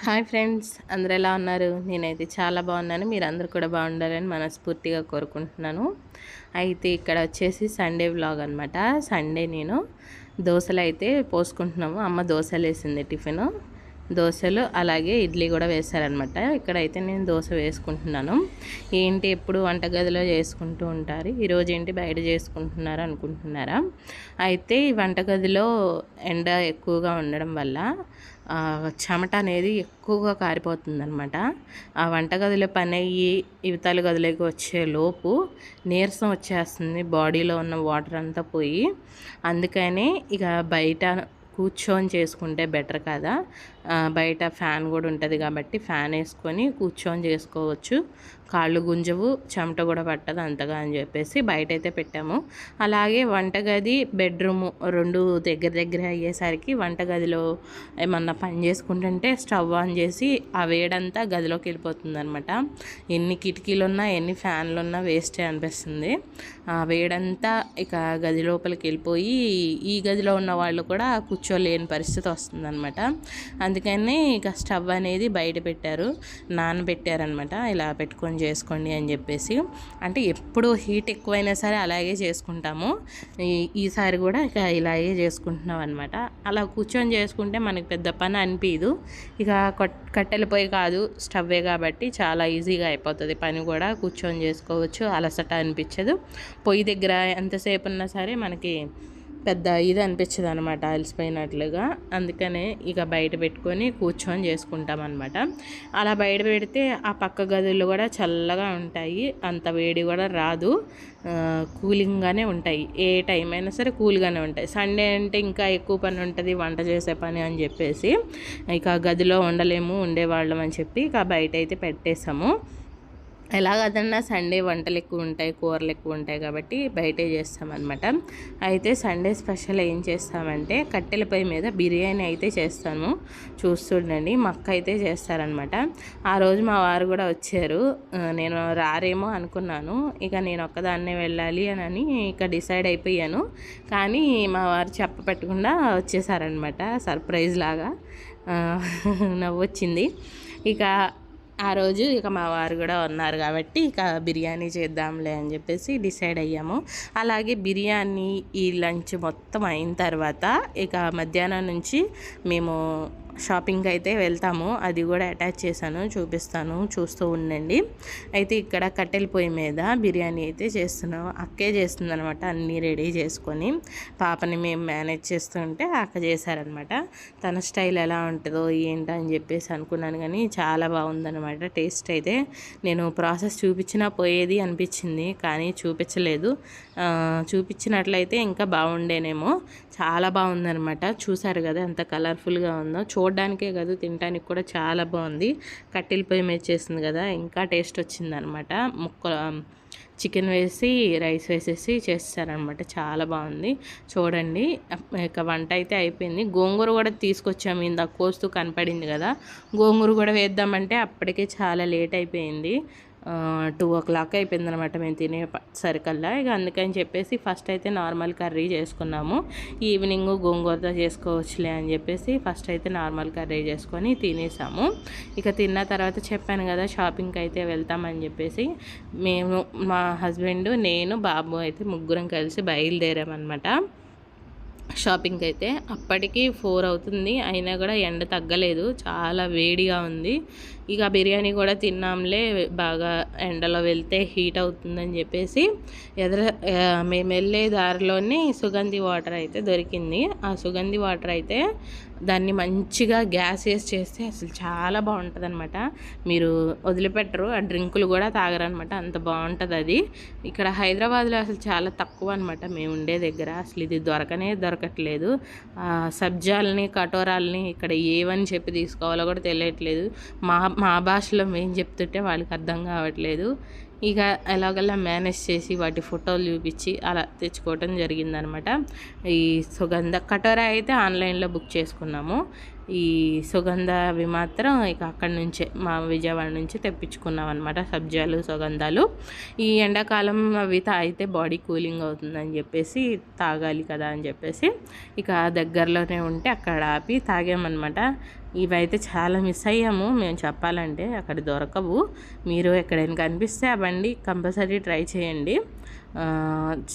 Hi friends అందరు ఎలా ఉన్నారు? నేనైతే చాలా బాగున్నాను. మీరు అందరు కూడా బాగుండాలని మనస్ఫూర్తిగా కోరుకుంటున్నాను. అయితే ఇక్కడ వచ్చేసి సండే వ్లాగ్ అనమాట సండే నేను దోశలు అయితే పోసుకుంటున్నాము. అమ్మ దోశలు వేసింది టిఫిన్. దోశలు అలాగే ఇడ్లీ కూడా వేశారనమాట ఇక్కడైతే నేను దోశ వేసుకుంటున్నాను. ఏంటి ఎప్పుడు వంటగదిలో చేసుకుంటూ ఉంటారు? ఈరోజు ఏంటి బయట చేసుకుంటున్నారు అనుకుంటున్నారా? అయితే ఈ వంటగదిలో ఎండ ఎక్కువగా ఉండడం వల్ల చెమట అనేది ఎక్కువగా కారిపోతుంది అనమాట ఆ వంటగదిలో పని అయ్యి ఇవతల గదిలోకి వచ్చే లోపు నీరసం వచ్చేస్తుంది. బాడీలో ఉన్న వాటర్ అంతా పోయి అందుకని ఇక బయట కూర్చొని చేసుకుంటే బెటర్ కదా. బయట ఫ్యాన్ కూడా ఉంటుంది కాబట్టి ఫ్యాన్ వేసుకొని కూర్చొని చేసుకోవచ్చు. కాళ్ళు గుంజవు చెమట కూడా పట్టదు అంతగా అని చెప్పేసి బయట అయితే పెట్టాము. అలాగే వంటగది బెడ్రూము రెండు దగ్గర దగ్గర అయ్యేసరికి వంటగదిలో ఏమన్నా పని చేసుకుంటుంటే స్టవ్ ఆన్ చేసి ఆ వేడంతా గదిలోకి వెళ్ళిపోతుంది అనమాట ఎన్ని కిటికీలు ఉన్నా ఎన్ని ఫ్యాన్లు ఉన్నా వేస్టే అనిపిస్తుంది. ఆ వేడంతా ఇక గది లోపలికి వెళ్ళిపోయి ఈ గదిలో ఉన్న వాళ్ళు కూడా కూర్చోలేని పరిస్థితి వస్తుందన్నమాట. అందుకని ఇక స్టవ్ అనేది బయట పెట్టారు. నానబెట్టారనమాట ఇలా పెట్టుకొని చేసుకోండి అని చెప్పేసి. అంటే ఎప్పుడు హీట్ ఎక్కువైనా సరే అలాగే చేసుకుంటాము. ఈసారి కూడా ఇక ఇలాగే చేసుకుంటున్నాం అనమాట అలా కూర్చొని చేసుకుంటే మనకి పెద్ద పని అనిపించదు ఇక కట్టెల పొయ్యి కాదు స్టవ్వే కాబట్టి చాలా ఈజీగా అయిపోతుంది. పని కూడా కూర్చొని చేసుకోవచ్చు. అలసట అనిపించదు. పొయ్యి దగ్గర ఎంతసేపు ఉన్నా సరే మనకి పెద్ద ఇది అనిపించదు అనమాట అలసిపోయినట్లుగా. అందుకనే ఇక బయట పెట్టుకొని కూర్చొని చేసుకుంటాం అనమాట అలా బయట పెడితే ఆ పక్క గదులు కూడా చల్లగా ఉంటాయి అంత వేడి కూడా రాదు. కూలింగ్గానే ఉంటాయి. ఏ టైం అయినా సరే కూల్గానే ఉంటాయి. సండే అంటే ఇంకా ఎక్కువ పని ఉంటుంది వంట చేసే పని అని చెప్పేసి. ఇక గదిలో ఉండలేము ఉండేవాళ్ళం అని చెప్పి ఇక బయట అయితే పెట్టేసాము ఎలాగదన్నా సండే వంటలు ఎక్కువ ఉంటాయి కూరలు ఎక్కువ ఉంటాయి కాబట్టి బయటే చేస్తామన్నమాట. అయితే సండే స్పెషల్ ఏం చేస్తామంటే కట్టెల పొయ్యి మీద బిర్యానీ అయితే చేస్తాము. చూస్తుండండి మక్క అయితే చేస్తారనమాట ఆ రోజు మా వారు కూడా వచ్చారు. నేను రారేమో అనుకున్నాను. ఇక నేను ఒక్కదాన్నే వెళ్ళాలి అని ఇక డిసైడ్ అయిపోయాను. కానీ మా వారు చెప్ప పెట్టకుండా వచ్చేసారనమాట సర్ప్రైజ్ లాగా నవ్వొచ్చింది. ఇక ఆ రోజు ఇక మా వారు కూడా ఉన్నారు కాబట్టి ఇక బిర్యానీ చేద్దాంలే అని చెప్పేసి డిసైడ్ అయ్యాము. అలాగే బిర్యానీ ఈ లంచ్ మొత్తం అయిన తర్వాత ఇక మధ్యాహ్నం నుంచి మేము షాపింగ్ అయితే వెళ్తాము. అది కూడా అటాచ్ చేశాను చూపిస్తాను చూస్తూ ఉండండి. అయితే ఇక్కడ కట్టెల పొయ్యి మీద బిర్యానీ అయితే చేస్తున్నాం అక్కే చేస్తుంది అనమాట అన్నీ రెడీ చేసుకొని. పాపని మేము మేనేజ్ చేస్తుంటే అక్క చేశారనమాట తన స్టైల్ ఎలా ఉంటుందో ఏంటో అని చెప్పేసి అనుకున్నాను కానీ చాలా బాగుందనమాట టేస్ట్ అయితే. నేను ప్రాసెస్ చూపించినా పోయేది అనిపించింది కానీ చూపించలేదు. చూపించినట్లయితే ఇంకా బాగుండేనేమో. చాలా బాగుందనమాట చూసారు కదా ఎంత కలర్ఫుల్గా ఉందో. చూ చూడడానికే కాదు తినడానికి కూడా చాలా బాగుంది. కట్టెల పొయ్యి మీద చేసింది కదా ఇంకా టేస్ట్ వచ్చిందనమాట. ముక్క చికెన్ వేసి రైస్ వేసేసి చేస్తారనమాట. చాలా బాగుంది. చూడండి ఇక వంట అయితే అయిపోయింది. గోంగూర కూడా తీసుకొచ్చాము. ఇందాక కోస్తూ కనపడింది కదా గోంగూర కూడా వేద్దామంటే అప్పటికే చాలా లేట్ అయిపోయింది. టూ ఓ క్లాక్ అయిపోయింది అనమాట మేము తినే సరికల్లా. ఇక అందుకని చెప్పేసి ఫస్ట్ అయితే నార్మల్ కర్రీ చేసుకున్నాము. ఈవినింగ్ గోంగూరతో చేసుకోవచ్చులే అని చెప్పేసి ఫస్ట్ అయితే నార్మల్ కర్రీ చేసుకొని తినేసాము. ఇక తిన్న తర్వాత చెప్పాను కదా షాపింగ్కి అయితే వెళ్తామని చెప్పేసి మేము మా హస్బెండ్ నేను బాబు అయితే ముగ్గురం కలిసి బయలుదేరామన్నమాట. షాపింగ్కి అయితే అప్పటికి ఫోర్ అవుతుంది అయినా కూడా ఎండ తగ్గలేదు చాలా వేడిగా ఉంది. ఇక బిర్యానీ కూడా తిన్నాంలే బాగా ఎండలో వెళ్తే హీట్ అవుతుందని చెప్పేసి ఎదుర మేము వెళ్ళే దారిలోనే సుగంధి వాటర్ అయితే దొరికింది. ఆ సుగంధి వాటర్ అయితే దాన్ని మంచిగా గ్యాస్ వేసి చేస్తే అసలు చాలా బాగుంటుంది అనమాట మీరు వదిలిపెట్టరు ఆ డ్రింకులు కూడా తాగరనమాట అంత బాగుంటుంది అది ఇక్కడ హైదరాబాద్లో అసలు చాలా తక్కువ అనమాట మేము ఉండే దగ్గర. అసలు ఇది దొరకనే దొరకట్లేదు. సబ్జాలని కటోరాలని ఇక్కడ ఏవని చెప్పి తీసుకోవాలో కూడా తెలియట్లేదు. మా మా భాషలో మేము చెప్తుంటే వాళ్ళకి అర్థం కావట్లేదు. ఇక ఎలాగల్లా మేనేజ్ చేసి వాటి ఫోటోలు చూపించి అలా తెచ్చుకోవటం జరిగిందనమాట. ఈ సుగంధ కటోరా అయితే ఆన్లైన్లో బుక్ చేసుకున్నాము. ఈ సుగంధ అవి మాత్రం ఇక అక్కడి నుంచే మా విజయవాడ నుంచి తెప్పించుకున్నాం అనమాట సబ్జాలు సుగంధాలు. ఈ ఎండాకాలం అవి తాగితే బాడీ కూలింగ్ అవుతుందని చెప్పేసి తాగాలి కదా అని చెప్పేసి ఇక దగ్గరలోనే ఉంటే అక్కడ ఆపి తాగామన్నమాట. ఇవైతే చాలా మిస్ అయ్యాము. మేము చెప్పాలంటే అక్కడ దొరకవు. మీరు ఎక్కడైనా కనిపిస్తే ఆ బండి కంపల్సరీ ట్రై చేయండి.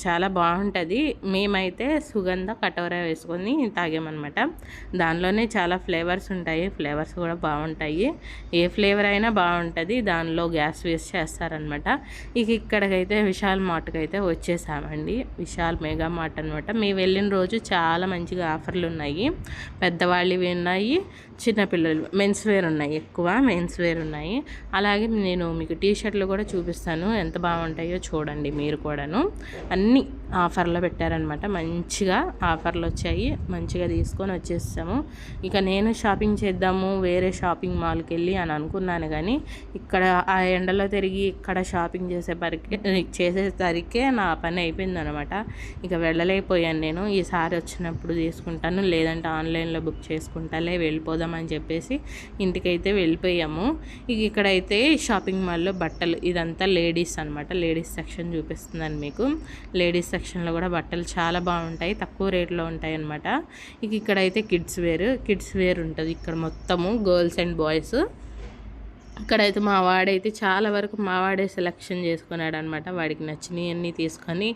చాలా బాగుంటుంది. మేమైతే సుగంధ కటోరా వేసుకొని తాగామన్నమాట. దానిలోనే చాలా ఫ్లేవర్స్ ఉంటాయి. ఫ్లేవర్స్ కూడా బాగుంటాయి. ఏ ఫ్లేవర్ అయినా బాగుంటుంది. దానిలో గ్యాస్ వేస్ట్ చేస్తారనమాట ఇక ఇక్కడికైతే విశాల్ మార్ట్కి అయితే వచ్చేసామండి. విశాల్ మెగా మార్ట్ అనమాట మేము వెళ్ళిన రోజు చాలా మంచిగా ఆఫర్లు ఉన్నాయి. పెద్దవాళ్ళవి ఉన్నాయి చిన్నపిల్లలు మెన్స్ వేర్ ఉన్నాయి ఎక్కువ మెన్స్ వేర్ ఉన్నాయి. అలాగే నేను మీకు టీ షర్ట్లు కూడా చూపిస్తాను. ఎంత బాగుంటాయో చూడండి మీరు కూడా. కూడాను అన్నీ ఆఫర్లో పెట్టారనమాట మంచిగా ఆఫర్లు వచ్చాయి. మంచిగా తీసుకొని వచ్చేసాము. ఇక నేను షాపింగ్ చేద్దాము వేరే షాపింగ్ మాల్కి వెళ్ళి అని అనుకున్నాను కానీ ఇక్కడ ఆ ఎండలో తిరిగి ఇక్కడ షాపింగ్ చేసే చేసేసరికే నా పని అయిపోయింది అనమాట ఇక వెళ్ళలేకపోయాను నేను. ఈసారి వచ్చినప్పుడు తీసుకుంటాను. లేదంటే ఆన్లైన్లో బుక్ చేసుకుంటాలే వెళ్ళిపోదామని చెప్పేసి ఇంటికైతే వెళ్ళిపోయాము. ఇక ఇక్కడైతే షాపింగ్ మాల్లో బట్టలు ఇదంతా లేడీస్ అనమాట లేడీస్ సెక్షన్ చూపిస్తుందని మీకు. లేడీస్ సెక్షన్లో కూడా బట్టలు చాలా బాగుంటాయి తక్కువ రేట్లో ఉంటాయి అనమాట ఇక ఇక్కడైతే కిడ్స్ వేర్ కిడ్స్ వేర్ ఉంటుంది ఇక్కడ మొత్తము గర్ల్స్ అండ్ బాయ్స్. ఇక్కడైతే మా వాడైతే చాలా వరకు మా వాడే సెలెక్షన్ చేసుకున్నాడు అనమాట వాడికి నచ్చినవి అన్నీ తీసుకొని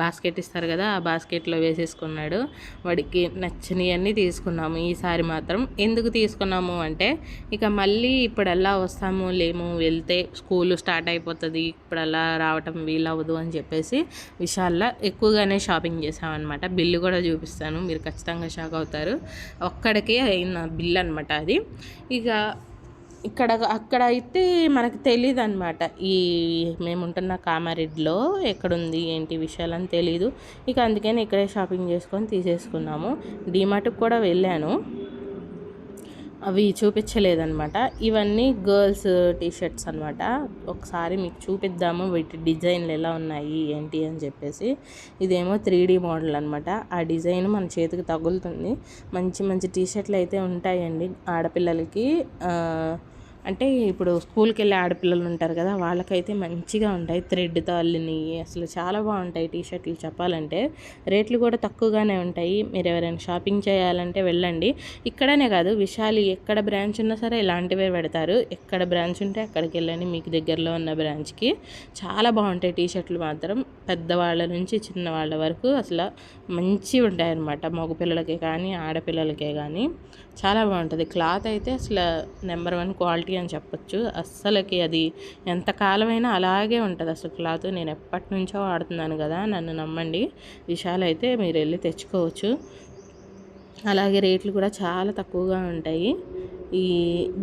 బాస్కెట్ ఇస్తారు కదా ఆ బాస్కెట్లో వేసేసుకున్నాడు. వాడికి నచ్చినవి అన్నీ తీసుకున్నాము. ఈసారి మాత్రం ఎందుకు తీసుకున్నాము అంటే ఇక మళ్ళీ ఇప్పుడు ఎలా వస్తాము లేము వెళ్తే స్కూల్ స్టార్ట్ అయిపోతుంది ఇప్పుడు అలా రావటం వీలవ్వదు అని చెప్పేసి విశాల్లో ఎక్కువగానే షాపింగ్ చేసామన్నమాట. బిల్లు కూడా చూపిస్తాను మీరు ఖచ్చితంగా షాక్ అవుతారు. ఒక్కడికే అయిన బిల్ అనమాట అది. ఇక ఇక్కడ అక్కడ అయితే మనకు తెలియదు అనమాట ఈ మేముంటున్న కామారెడ్డిలో ఎక్కడుంది ఏంటి విషయాలని తెలీదు. ఇక అందుకని ఇక్కడే షాపింగ్ చేసుకొని తీసేసుకున్నాము. డీమార్ట్కి కూడా వెళ్ళాను. అవి చూపించలేదన్నమాట. ఇవన్నీ గర్ల్స్ టీషర్ట్స్ అనమాట ఒకసారి మీకు చూపిద్దాము వీటి డిజైన్లు ఎలా ఉన్నాయి ఏంటి అని చెప్పేసి. ఇదేమో త్రీ మోడల్ అనమాట ఆ డిజైన్ మన చేతికి తగులుతుంది. మంచి మంచి టీషర్ట్లు అయితే ఉంటాయండి ఆడపిల్లలకి. అంటే ఇప్పుడు స్కూల్కి వెళ్ళే ఆడపిల్లలు ఉంటారు కదా వాళ్ళకైతే మంచిగా ఉంటాయి థ్రెడ్తో అల్లినవి అసలు చాలా బాగుంటాయి టీ షర్ట్లు చెప్పాలంటే. రేట్లు కూడా తక్కువగానే ఉంటాయి. మీరు ఎవరైనా షాపింగ్ చేయాలంటే వెళ్ళండి. ఇక్కడనే కాదు విశాలి ఎక్కడ బ్రాంచ్ ఉన్నా సరే ఇలాంటివే పెడతారు. ఎక్కడ బ్రాంచ్ ఉంటే అక్కడికి వెళ్ళండి మీకు దగ్గరలో ఉన్న బ్రాంచ్కి. చాలా బాగుంటాయి టీ షర్ట్లు మాత్రం. పెద్దవాళ్ళ నుంచి చిన్నవాళ్ళ వరకు అసలు మంచి ఉంటాయి అన్నమాట మగపిల్లలకే కానీ ఆడపిల్లలకే కానీ. చాలా బాగుంటుంది. క్లాత్ అయితే అసలు నెంబర్ వన్ క్వాలిటీ అని చెప్పొచ్చు. అస్సలకి అది ఎంత కాలమైనా అలాగే ఉంటుంది అసలు క్లాత్. నేను ఎప్పటి నుంచో వాడుతున్నాను కదా నన్ను నమ్మండి. విషయాలు అయితే మీరు వెళ్ళి తెచ్చుకోవచ్చు. అలాగే రేట్లు కూడా చాలా తక్కువగా ఉంటాయి. ఈ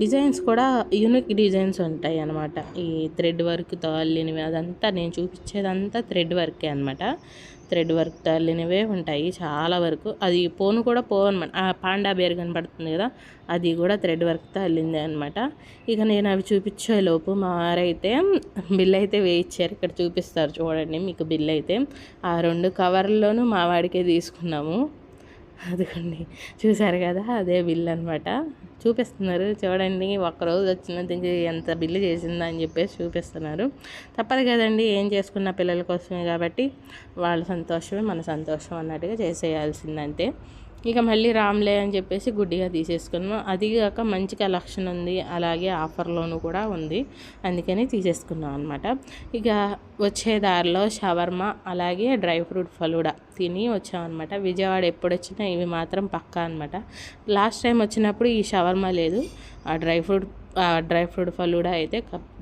డిజైన్స్ కూడా యూనిక్ డిజైన్స్ ఉంటాయి అనమాట ఈ థ్రెడ్ వర్క్తో అల్లినవి అదంతా నేను చూపించేదంతా థ్రెడ్ వర్కే అనమాట థ్రెడ్ వర్క్ తల్లినవే ఉంటాయి చాలా వరకు. అది పోను కూడా పోవన్నమాట ఆ పాండా బేర్ కనబడుతుంది కదా అది కూడా థ్రెడ్ వర్క్తో అల్లిందే అనమాట ఇక నేను అవి చూపించే లోపు మా వారైతే బిల్ అయితే వేయించారు ఇక్కడ చూపిస్తారు చూడండి మీకు బిల్ అయితే. ఆ రెండు కవర్లోనూ మా వాడికే తీసుకున్నాము. అదిగోండి. చూసారు కదా అదే బిల్ అనమాట చూపిస్తున్నారు. చూడండి ఒక్కరోజు వచ్చినందుకు ఎంత బిల్లు చేసిందా అని చెప్పేసి చూపిస్తున్నారు. తప్పదు కదండి ఏం చేసుకున్న పిల్లల కోసమే కాబట్టి. వాళ్ళ సంతోషమే మన సంతోషం అన్నట్టుగా చేసేయాల్సిందంతే. ఇక మళ్ళీ రామ్లే అని చెప్పేసి గుడ్డిగా తీసేసుకున్నాం. అది కాక మంచి కలెక్షన్ ఉంది. అలాగే ఆఫర్లోను కూడా ఉంది. అందుకని తీసేసుకున్నాం అనమాట ఇక వచ్చే దారిలో షవర్మ అలాగే డ్రై ఫ్రూట్ ఫలూడా తిని వచ్చామన్నమాట విజయవాడ ఎప్పుడు వచ్చినా ఇవి మాత్రం పక్కా అనమాట లాస్ట్ టైం వచ్చినప్పుడు ఈ షవర్మ లేదు. ఆ dry fruit dry fruit falooda అయితే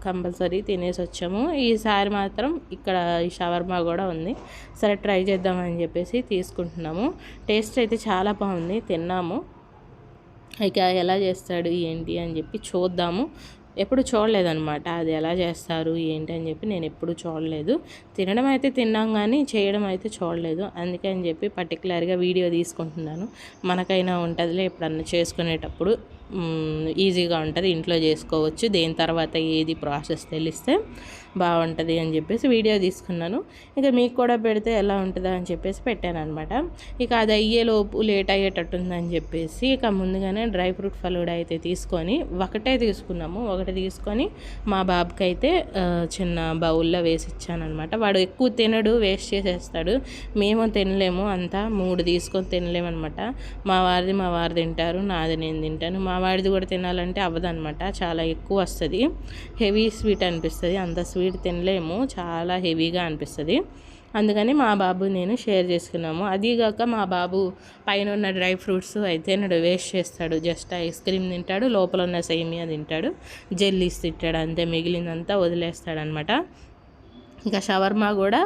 కంపల్సరీ తినేసి వచ్చాము. ఈసారి మాత్రం ఇక్కడ ఈ షవర్మా కూడా ఉంది. సరే ట్రై చేద్దామని చెప్పేసి తీసుకుంటున్నాము. టేస్ట్ అయితే చాలా బాగుంది తిన్నాము. ఇక ఎలా చేస్తాడు ఏంటి అని చెప్పి చూద్దాము. ఎప్పుడు చూడలేదనమాట అది ఎలా చేస్తారు ఏంటి అని చెప్పి నేను ఎప్పుడు చూడలేదు. తినడం అయితే తిన్నాం కానీ చేయడం అయితే చూడలేదు. అందుకని చెప్పి పర్టికులర్గా వీడియో తీసుకుంటున్నాను. మనకైనా ఉంటుందిలే ఎప్పుడన్నా చేసుకునేటప్పుడు. ఈజీగా ఉంటుంది. ఇంట్లో చేసుకోవచ్చు. దేని తర్వాత ఏది ప్రాసెస్ తెలిస్తే బాగుంటుంది అని చెప్పేసి వీడియో తీసుకున్నాను. ఇక మీకు కూడా పెడితే ఎలా ఉంటుందా అని చెప్పేసి పెట్టాను అనమాట ఇక అది అయ్యేలోపు లేట్ అయ్యేటట్టుందని చెప్పేసి ఇక ముందుగానే డ్రై ఫ్రూట్ ఫలూడా అయితే తీసుకొని ఒకటే తీసుకున్నాము. ఒకటి తీసుకొని మా బాబుకి అయితే చిన్న బౌల్లో వేసి ఇచ్చానమాట వాడు ఎక్కువ తినడు వేస్ట్ చేసేస్తాడు. మేము తినలేము అంతా. మూడు తీసుకొని తినలేము అనమాట మా వారిది మా వారు తింటారు నాది నేను తింటాను. మా వాడిది కూడా తినాలంటే అవ్వదనమాట చాలా ఎక్కువ వస్తుంది. హెవీ స్వీట్ అనిపిస్తుంది. అంత స్వీట్ తినలేము. చాలా హెవీగా అనిపిస్తుంది. అందుకని మా బాబు నేను షేర్ చేసుకున్నాము. అదీగాక మా బాబు పైన ఉన్న డ్రై ఫ్రూట్స్ అయితే నాడు వేస్ట్ చేస్తాడు. జస్ట్ ఐస్ క్రీమ్ తింటాడు. లోపల ఉన్న సేమియా తింటాడు. జెల్లీస్ తింటాడు. అంతే. మిగిలిందంతా వదిలేస్తాడనమాట ఇక షవర్మా కూడా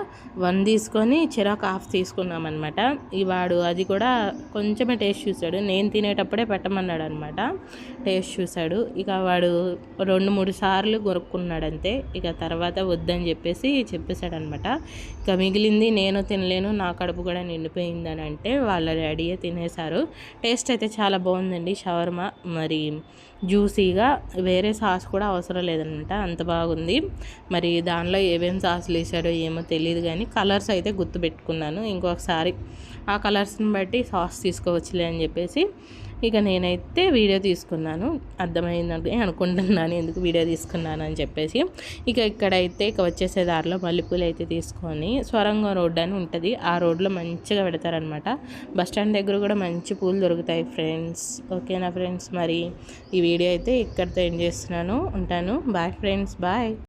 వన్ తీసుకొని చిరాకు హాఫ్ తీసుకున్నాం అనమాట ఈ వాడు అది కూడా కొంచెమే టేస్ట్ చూశాడు. నేను తినేటప్పుడే పెట్టమన్నాడు అనమాట టేస్ట్ చూశాడు. ఇక వాడు రెండు మూడు సార్లు గొరుక్కున్నాడంతే. ఇక తర్వాత వద్దని చెప్పేసి చెప్పేశాడనమాట ఇక మిగిలింది నేను తినలేను నా కడుపు కూడా నిండిపోయిందని అంటే వాళ్ళ డాడీయే తినేశారు. టేస్ట్ అయితే చాలా బాగుందండి షవర్మా. మరి జ్యూసీగా వేరే సాస్ కూడా అవసరం లేదనమాట అంత బాగుంది. మరి దానిలో ఏమేమి సాసులు వేసాడో ఏమో తెలియదు కానీ కలర్స్ అయితే గుర్తుపెట్టుకున్నాను. ఇంకొకసారి ఆ కలర్స్ని బట్టి సాస్ తీసుకోవచ్చులే అని చెప్పేసి ఇక నేనైతే వీడియో తీసుకున్నాను. అర్థమైందని అనుకుంటున్నాను. ఎందుకు వీడియో తీసుకున్నాను అని చెప్పేసి ఇక ఇక్కడైతే ఇక వచ్చేసే దారిలో మల్లెపూలు అయితే తీసుకొని స్వరంగం రోడ్డు అని ఉంటుంది. ఆ రోడ్లో మంచిగా పెడతారనమాట. బస్ స్టాండ్ దగ్గర కూడా మంచి పూలు దొరుకుతాయి ఫ్రెండ్స్. ఓకేనా ఫ్రెండ్స్? మరి ఈ వీడియో అయితే ఇక్కడితో ఎండ్ చేస్తున్నాను. ఉంటాను. Bye friends. బాయ్.